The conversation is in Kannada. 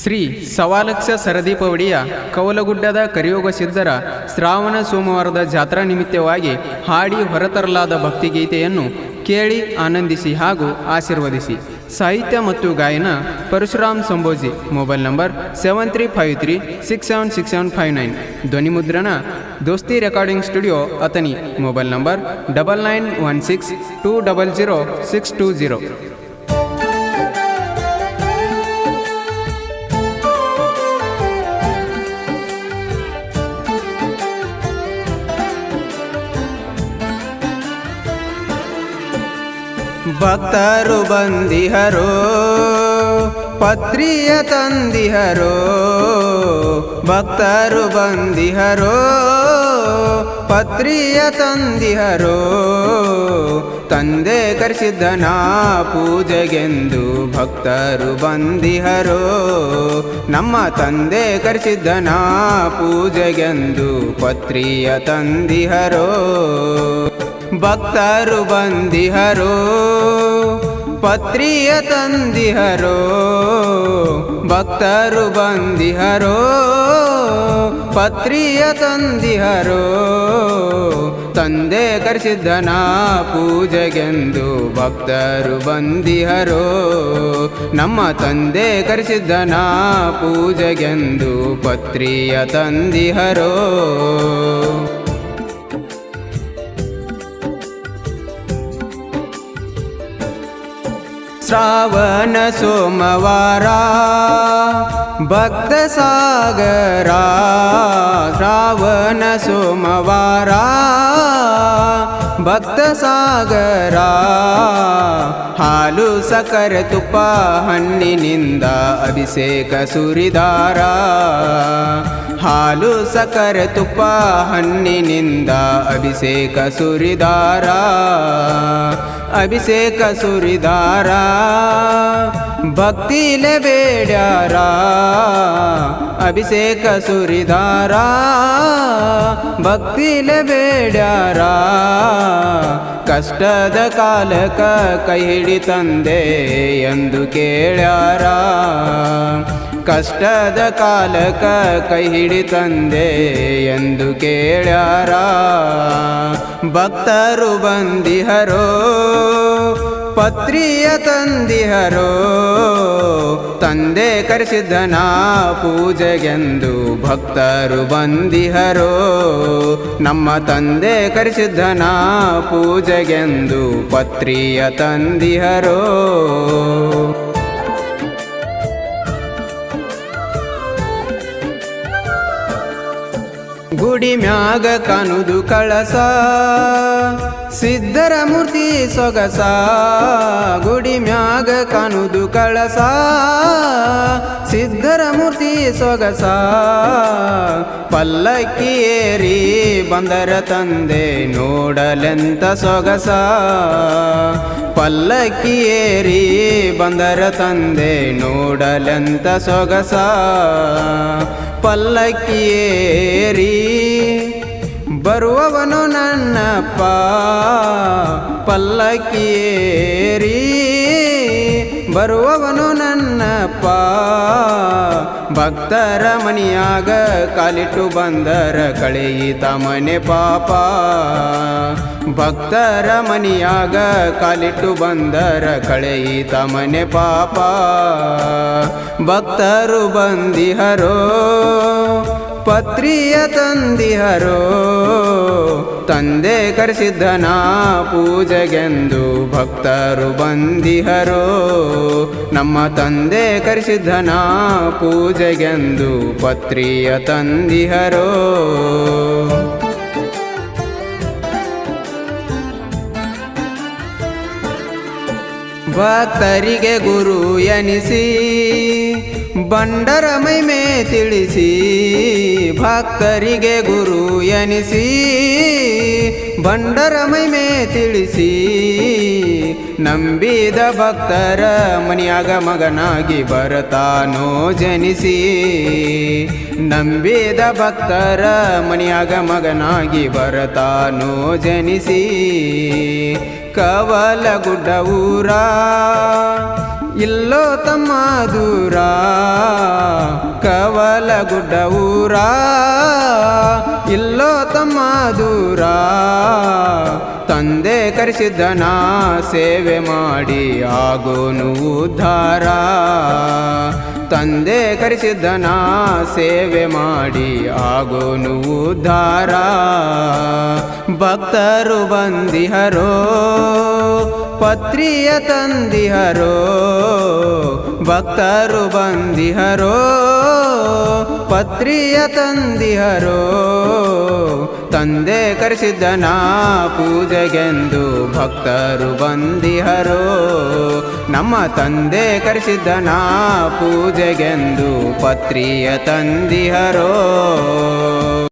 ಶ್ರೀ ಸವಾಲಕ್ಷ ಸರದೀಪವಡಿಯ ಕವಲಗುಡ್ಡದ ಕರಿಯೋಗ ಸಿದ್ಧರ ಶ್ರಾವಣ ಸೋಮವಾರದ ಜಾತ್ರಾ ನಿಮಿತ್ತವಾಗಿ ಹಾಡಿ ಹೊರತರಲಾದ ಭಕ್ತಿಗೀತೆಯನ್ನು ಕೇಳಿ ಆನಂದಿಸಿ ಹಾಗೂ ಆಶೀರ್ವದಿಸಿ. ಸಾಹಿತ್ಯ ಮತ್ತು ಗಾಯನ Parashuram Sambhoji. Mobile number seven three five three six seven six seven five nine ಧ್ವನಿ ಮುದ್ರಣ Dosti recording studio Athani mobile number double nine one six two double zero six two zero ಭಕ್ತರು ಬಂದಿಹರೋ, ಪತ್ರಿಯ ತಂದಿಹರೋ, ಭಕ್ತರು ಬಂದಿಹರೋ, ಪತ್ರಿಯ ತಂದಿಹರೋ, ತಂದೆ ಕರೆಸಿದ್ದನ ಪೂಜೆಗೆಂದು ಭಕ್ತರು ಬಂದಿಹರೋ, ನಮ್ಮ ತಂದೆ ಕರೆಸಿದ್ದನ ಪೂಜೆಗೆಂದು ಪತ್ರಿಯ ತಂದಿಹರೋ. ಭಕ್ತರು ಬಂದಿಹರೋ, ಪತ್ರಿಯ ತಂದಿಹರೋ, ಭಕ್ತರು ಬಂದಿಹರೋ, ಪತ್ರಿಯ ತಂದಿಹರೋ, ತಂದೆ ಕರೆಸಿದ್ದನ ಪೂಜೆಗೆಂದು ಭಕ್ತರು ಬಂದಿಹರೋ, ನಮ್ಮ ತಂದೆ ಕರೆಸಿದ್ದನ ಪೂಜೆಗೆಂದು ಪತ್ರಿಯ ತಂದಿಹರೋ. श्रावण सोम भक्त श्रावण सोम ಭಕ್ತ ಸಾಗರ ಹಾಲು ಸಕ್ಕರೆ ತುಪ್ಪ, ಹಣ್ಣಿನಿಂದ ಅಭಿಷೇಕ ಸುರಿದಾರ. ಹಾಲು ಸಕ್ಕರೆ ತುಪ್ಪ, ಹಣ್ಣಿನಿಂದ ಅಭಿಷೇಕ ಸುರಿದಾರ. ಅಭಿಷೇಕ ಸುರಿದಾರ. ಭಕ್ತಿಲೆ ಬೇಡ್ಯಾರ. ಅಭಿಷೇಕ ಸುರಿದಾರ. ಭಕ್ತಿಲೆ ಬೇಡ್ಯಾರ. ಕಷ್ಟದ ಕಾಲಕ ಕೈ ಹಿಡಿ ತಂದೆ ಎಂದು ಕೇಳ್ಯಾರ. ಕಷ್ಟದ ಕಾಲಕ ಕೈ ಹಿಡಿ ತಂದೆ ಎಂದು ಕೇಳ್ಯಾರ. ಭಕ್ತರು ಬಂದಿಹರೋ, ಪತ್ರಿಯ ತಂದಿಹರೋ ತಂದೆ ಕರೆಸಿದ್ದನ ಪೂಜೆಗೆಂದು ಭಕ್ತರು ಬಂದಿಹರೋ. ನಮ್ಮ ತಂದೆ ಕರೆಸಿದ್ದನ ಪೂಜೆಗೆಂದು ಪತ್ರಿಯ ತಂದಿಹರೋ. ಗುಡಿ ಮ್ಯಾಗ ಕನುದು ಕಳಸ. ಸಿದ್ಧರ ಮೂರ್ತಿ ಸೊಗಸ. ಗುಡಿ ಮ್ಯಾಗ ಕನುದು ಕಳಸ. ಸಿದ್ಧರ ಮೂರ್ತಿ ಸೊಗಸ. ಪಲ್ಲಕ್ಕಿ ಏರಿ ಬಂದರ ತಂದೆ ನೋಡಲೆಂತ ಸೊಗಸ. ಪಲ್ಲಕ್ಕಿ ಏರಿ ಬಂದರ ತಂದೆ ನೋಡಲೆಂತ ಸೊಗಸ. ಪಲ್ಲಕ್ಕಿಯೇರಿ ಬರುವವನು ನನ್ನಪ್ಪ. ಪಲ್ಲಕ್ಕಿಯೇರಿ ಬರುವವನು ನನ್ನಪ್ಪ. ಭಕ್ತರ ಮನಿಯಾಗ ಕಾಲಿಟ್ಟು ಬಂದರ ಕಳೆಯಿತ ಮನೆ ಪಾಪ. ಭಕ್ತರ ಮನಿಯಾಗ ಕಾಲಿಟ್ಟು ಬಂದರ ಕಳೆಯಿತ ಮನೆ ಪಾಪ. ಭಕ್ತರು ಬಂದಿಹರೋ ಪತ್ರಿಯ ತಂದಿಹರೋ, ತಂದೆ ಕರೆಸಿದ್ದನ ಪೂಜೆಗೆಂದು ಭಕ್ತರು ಬಂದಿಹರೋ, ನಮ್ಮ ತಂದೆ ಕರೆಸಿದ್ದನ ಪೂಜೆಗೆಂದು ಪತ್ರಿಯ ತಂದಿಹರೋ. ಭಕ್ತರಿಗೆ ಗುರು ಎನಿಸಿ, ಬಂಡರ ಮೈಮೆ ತಿಳಿಸಿ ಭಕ್ತರಿಗೆ ಗುರು ಎನಿಸಿ ಬಂಡರ ಮೈಮೆ ತಿಳಿಸಿ, ನಂಬಿದ ಭಕ್ತರ ಮನಿಯಾಗ ಮಗನಾಗಿ ಬರತಾನೋ ಜನಿಸಿ, ನಂಬಿದ ಭಕ್ತರ ಮನಿಯಾಗ ಮಗನಾಗಿ ಬರತಾನೋ ಜನಿಸಿ ಕವಲ ಗುಡ್ಡ ಊರ ಇಲ್ಲೋ ತಮ್ಮ ದೂರ ಗುಡ್ಡ ಊರ. ಇಲ್ಲೋ ತಮ್ಮ ದೂರ ತಂದೆ ಕರೆಸಿದ್ದನ ಸೇವೆ ಮಾಡಿ ಆಗೋನು ಉದ್ಧಾರ. ತಂದೆ ಕರೆಸಿದ್ದನ ಸೇವೆ ಮಾಡಿ ಆಗೋನು ಉದ್ಧಾರ ಭಕ್ತರು ಬಂದಿಹರೋ ಪತ್ರಿಯ ತಂದಿಹರೋ. ಭಕ್ತರು ಬಂದಿಹರೋ, ಪತ್ರಿಯ ತಂದಿಹರೋ. ತಂದೆ ಕರೆಸಿದ್ದನ ಪೂಜೆಗೆಂದು ಭಕ್ತರು ಬಂದಿಹರೋ. ನಮ್ಮ ತಂದೆ ಕರೆಸಿದ್ದನ ಪೂಜೆಗೆಂದು ಪತ್ರಿಯ ತಂದಿಹರೋ.